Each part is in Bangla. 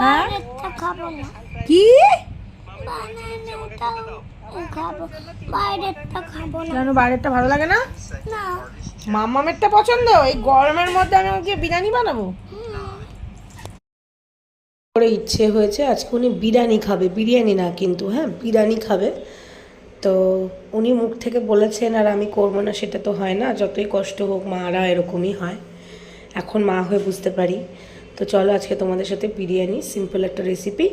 হ্যাঁ? কি? কেন বাইরেরটা ভালো লাগে না? না। মামামেরটা পছন্দ? এই গরমের মধ্যে আমি ওকে বিরিয়ানি বানাবো? করে ইচ্ছে হয়েছে আজকে উনি বিরিয়ানি খাবে। বিরিয়ানি না কিন্তু হ্যাঁ বিরিয়ানি খাবে। তো উনি মুখ থেকে বলেছেন আর আমি করব না সেটা তো হয় না। যতই কষ্ট হোক মারা এরকমই হয়। এখন মা হয়ে বুঝতে পারি। তো চলো আজকে তোমাদের সাথে বিরিয়ানি সিম্পল একটা রেসিপি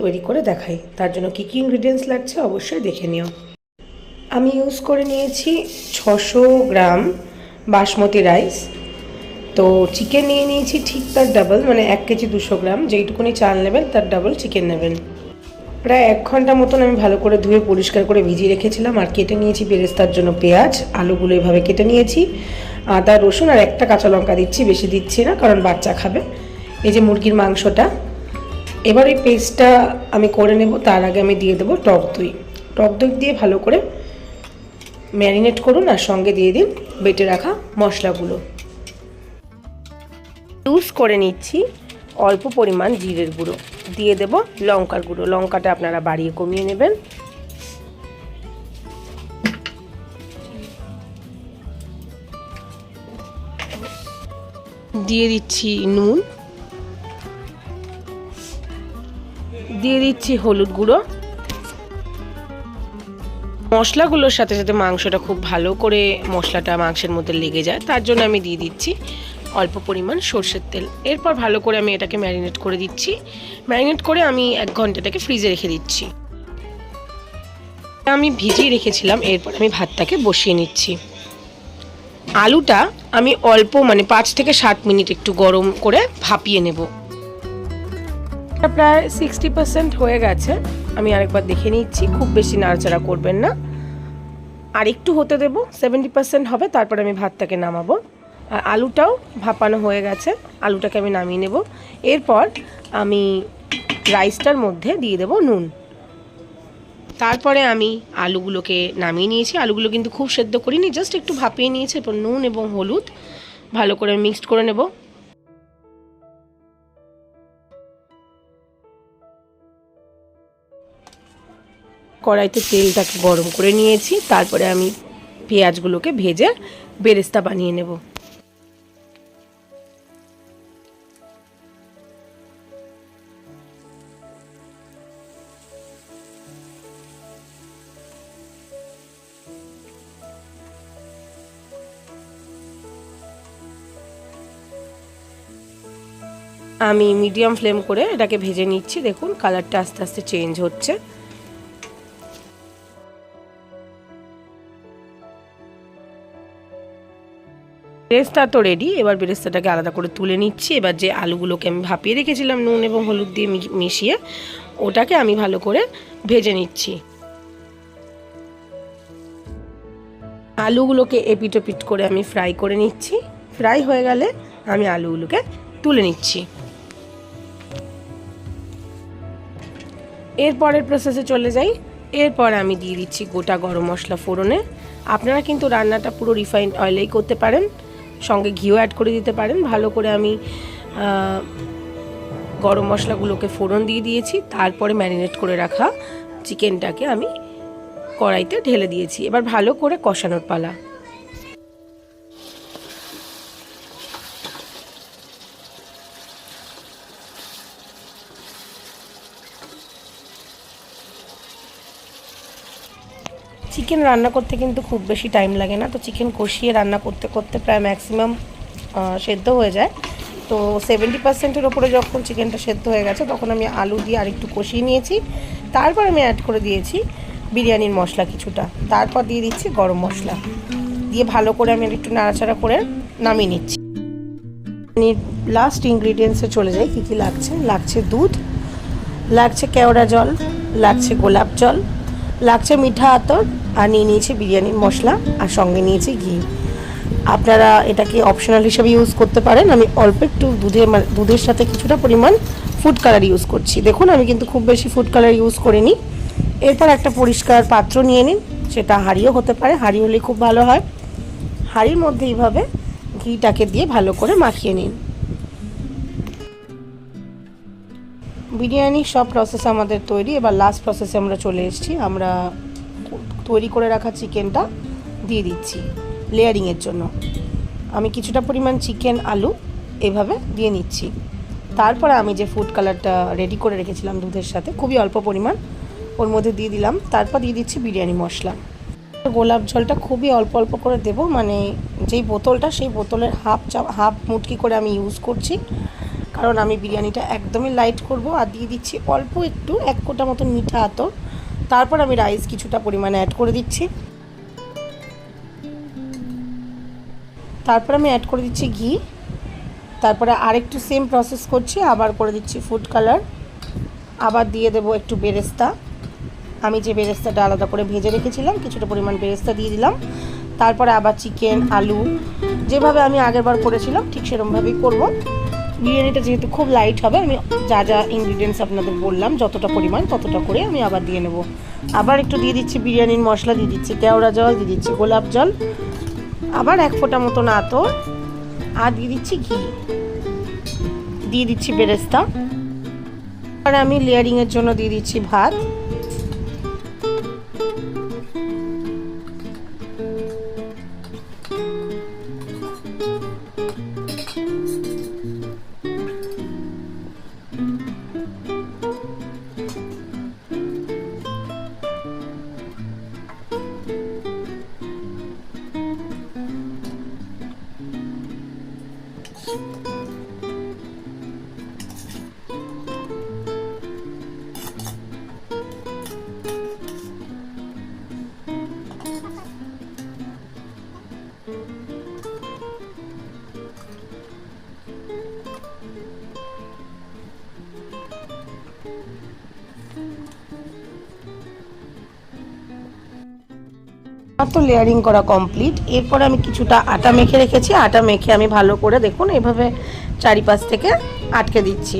তৈরি করে দেখাই। তার জন্য কী কী ইনগ্রিডিয়েন্টস লাগছে অবশ্যই দেখে নিও। আমি ইউজ করে নিয়েছি ছশো গ্রাম বাসমতি রাইস তো চিকেন নিয়ে নিয়েছি ঠিক তার ডাবল মানে এক কেজি দুশো গ্রাম। যেইটুকুনি চাল নেবেন, তার ডাবল চিকেন নেবেন। প্রায় এক ঘণ্টা মতন আমি ভালো করে ধুয়ে পরিষ্কার করে ভিজিয়ে রেখেছিলাম। আর কেটে নিয়েছি বেরেস্তার জন্য পেঁয়াজ। আলুগুলো এভাবে কেটে নিয়েছি। আদা, রসুন আর একটা কাঁচা লঙ্কা দিচ্ছি, বেশি দিচ্ছি না, কারণ বাচ্চা খাবে। এই যে মুরগির মাংসটা, এবার এই পেস্টটা আমি করে নেব, তার আগে আমি দিয়ে দেবো টক দই। টক দই দিয়ে ভালো করে ম্যারিনেট করুন আর সঙ্গে দিয়ে দিন বেটে রাখা মশলাগুলো। ইউজ করে নিচ্ছি অল্প পরিমাণ জিরের গুঁড়ো। দিয়ে দেব লঙ্কার গুঁড়ো। লঙ্কাটা আপনারা বাড়িয়ে কমিয়ে নেবেন। দিয়ে দিচ্ছি নুন। দিয়ে দিচ্ছি হলুদ গুঁড়ো। মশলাগুলোর সাথে সাথে মাংসটা খুব ভালো করে মশলাটা মাংসের মধ্যে লেগে যায়, তার জন্য আমি দিয়ে দিচ্ছি অল্প পরিমাণ সর্ষের তেল। এরপর ভালো করে আমি এটাকে ম্যারিনেট করে দিচ্ছি। ম্যারিনেট করে আমি এক ঘন্টাটাকে ফ্রিজে রেখে দিচ্ছি। আমি ভিজিয়ে রেখেছিলাম, এরপর আমি ভাতটাকে বসিয়ে নিচ্ছি। আলুটা আমি অল্প মানে পাঁচ থেকে সাত মিনিট একটু গরম করে ভাপিয়ে নেব। প্রায় সিক্সটি পার্সেন্ট হয়ে গেছে। আমি আরেকবার দেখে নিচ্ছি, খুব বেশি নাড়াচাড়া করবেন না। আর একটু হতে দেব সেভেন্টি পার্সেন্ট হবে, তারপর আমি ভাতটাকে নামাবো। আর আলুটাও ভাপানো হয়ে গেছে, আলুটাকে আমি নামিয়ে নেব। এরপর আমি রাইসটার মধ্যে দিয়ে দেব নুন। তারপরে আমি আলুগুলোকে নামিয়ে নিয়েছি। আলুগুলো কিন্তু খুব সেদ্ধ করিনি জাস্ট একটু ভাপিয়ে নিয়েছি, এরপর নুন এবং হলুদ ভালো করে মিক্সড করে নেব। কড়াইতে তেলটাকে গরম করে নিয়েছি, তারপরে আমি পেঁয়াজগুলোকে ভেজে বেরেস্তা বানিয়ে নেব। আমি মিডিয়াম ফ্লেম করে এটাকে ভেজে নিচ্ছি, দেখুন, কালারটা আস্তে আস্তে চেঞ্জ হচ্ছে। বেরেস্তা তো রেডি এবার বেরেস্তাটাকে আলাদা করে তুলে নিচ্ছি। এবার যে আলুগুলোকে আমি ভাপিয়ে রেখেছিলাম নুন এবং হলুদ দিয়ে মিশিয়ে, ওটাকে আমি ভালো করে ভেজে নিচ্ছি। আলুগুলোকে এপিটোপিট করে আমি ফ্রাই করে নিচ্ছি। ফ্রাই হয়ে গেলে আমি আলুগুলোকে তুলে নিচ্ছি। এরপরের প্রসেসে চলে যাই। এরপর আমি দিয়ে দিচ্ছি গোটা গরম মশলা ফোড়নে। আপনারা কিন্তু রান্নাটা পুরো রিফাইন্ড অয়েলেই করতে পারেন। সঙ্গে ঘিও অ্যাড করে দিতে পারেন। ভালো করে আমি গরম মশলাগুলোকে ফোড়ন দিয়ে দিয়েছি। তারপরে ম্যারিনেট করে রাখা চিকেনটাকে আমি কড়াইতে ঢেলে দিয়েছি। এবার ভালো করে কষানোর পালা। চিকেন রান্না করতে কিন্তু খুব বেশি টাইম লাগে না। তো চিকেন কষিয়ে রান্না করতে করতে প্রায় ম্যাক্সিমাম সেদ্ধ হয়ে যায়। তো সেভেন্টি পার্সেন্টের ওপরে যখন চিকেনটা সেদ্ধ হয়ে গেছে, তখন আমি আলু দিয়ে আরেকটু কষিয়ে নিয়েছি। তারপর আমি অ্যাড করে দিয়েছি বিরিয়ানির মশলা কিছুটা। তারপর দিয়ে দিচ্ছি গরম মশলা। দিয়ে ভালো করে আমি একটু নাড়াচাড়া করে নামিয়ে নিচ্ছি। লাস্ট ইনগ্রিডিয়েন্টসে চলে যাই, কী কী লাগছে? লাগছে দুধ, লাগছে কেওড়া জল, লাগছে গোলাপ জল লাগছে মিঠা আতর আর নিয়ে নিয়েছি বিরিয়ানির মশলা আর সঙ্গে নিয়েছি ঘি। আপনারা এটাকে অপশনাল হিসেবে ইউজ করতে পারেন। আমি অল্প একটু দুধের মা- দুধের সাথে কিছুটা পরিমাণ ফুড কালার ইউজ করছি। দেখুন, আমি কিন্তু খুব বেশি ফুড কালার ইউজ করিনি। এরপর একটা পরিষ্কার পাত্র নিয়ে নিন, সেটা হাঁড়িও হতে পারে। হাঁড়ি হলে খুব ভালো হয়। হাঁড়ির মধ্যে এইভাবে ঘিটাকে দিয়ে ভালো করে মাখিয়ে নিন। বিরিয়ানির সব প্রসেস আমাদের তৈরি। এবার লাস্ট প্রসেসে আমরা চলে এসেছি। আমরা তৈরি করে রাখা চিকেনটা দিয়ে দিচ্ছি লেয়ারিংয়ের জন্য। আমি কিছুটা পরিমাণ চিকেন, আলু এভাবে দিয়ে নিচ্ছি। তারপরে আমি যে ফুড কালারটা রেডি করে রেখেছিলাম দুধের সাথে, খুবই অল্প পরিমাণ, ওর মধ্যে দিয়ে দিলাম। তারপর দিয়ে দিচ্ছি বিরিয়ানি মশলা। গোলাপ জলটা খুবই অল্প অল্প করে দেব। মানে যেই বোতলটা, সেই বোতলের হাফ চা হাফ মুটকি করে আমি ইউজ করছি। কারণ আমি বিরিয়ানিটা একদমই লাইট করব আর দিয়ে দিচ্ছি অল্প একটু, এক কোটা মতন মিঠা আতর। তারপর আমি রাইস কিছুটা পরিমাণে অ্যাড করে দিচ্ছি। তারপর আমি অ্যাড করে দিচ্ছি ঘি। তারপরে আরেকটু সেম প্রসেস করছি, আবার করে দিচ্ছি ফুড কালার আবার দিয়ে দেবো একটু বেরেস্তা। আমি যে বেরেস্তাটা আলাদা করে ভেজে রেখেছিলাম, কিছুটা পরিমাণ বেরেস্তা দিয়ে দিলাম। তারপরে আবার চিকেন আলু। যেভাবে আমি আগের বার করেছিলাম, ঠিক সেরকমভাবেই করব। বিরিয়ানিটা যেহেতু খুব লাইট হবে, আমি যা যা ইনগ্রিডিয়েন্টস আপনাদের বললাম, যতটা পরিমাণ ততটা করে আমি আবার দিয়ে নেব। আবার একটু দিয়ে দিচ্ছি বিরিয়ানির মশলা, দিয়ে দিচ্ছি কেওড়া জল, দিয়ে দিচ্ছি গোলাপ জল, আবার এক ফোঁটা মতন আতর, আর দিয়ে দিচ্ছি ঘি। দিয়ে দিচ্ছি বেরেস্তা, আর আমি লেয়ারিংয়ের জন্য দিয়ে দিচ্ছি ভাত। তো লেয়ারিং করা কমপ্লিট এরপর আমি কিছুটা আটা মেখে রেখেছি। আটা মেখে আমি ভালো করে দেখুন এভাবে চারিপাশ থেকে আটকে দিচ্ছি।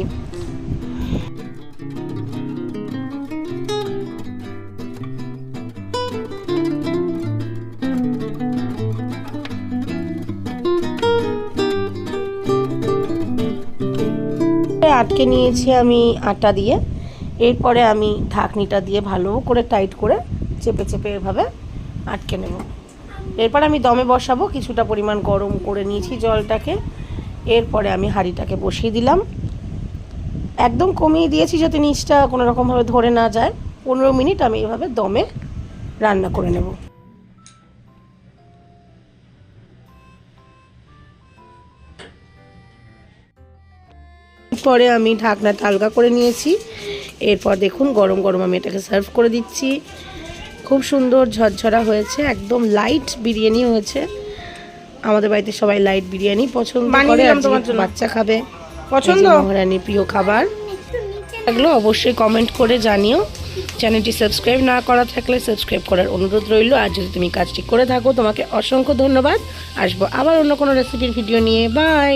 আটকে নিয়েছি আমি আটা দিয়ে। এরপরে আমি ঢাকনিটা দিয়ে ভালো করে টাইট করে চেপে চেপে এভাবে আটকে নেব। এরপর আমি দমে বসাবো, কিছুটা পরিমাণ গরম করে নিয়েছি জলটাকে। এরপরে আমি হাঁড়িটাকে বসিয়ে দিলাম। একদম কমিয়ে দিয়েছি যাতে নিচটা কোনো রকমভাবে ধরে না যায়। পনেরো মিনিট আমি এভাবে দমে রান্না করে নেব। পরে আমি ঢাকনাটা আলগা করে নিয়েছি। এরপর দেখুন গরম গরম আমি এটাকে সার্ভ করে দিচ্ছি। খুব সুন্দর ঝরঝরা হয়েছে একদম লাইট বিরিয়ানি হয়েছে। আমাদের বাড়িতে সবাই লাইট বিরিয়ানি পছন্দ করে। বাচ্চা খাবে। পছন্দ? মহারানীর প্রিয় খাবার। এগুলো অবশ্যই কমেন্ট করে জানিও। চ্যানেলটি সাবস্ক্রাইব না করা থাকলে সাবস্ক্রাইব করার অনুরোধ রইল। আর যদি তুমি কাজটি করে থাকো তোমাকে অসংখ্য ধন্যবাদ। আসব আবার অন্য কোনো রেসিপির ভিডিও নিয়ে। বাই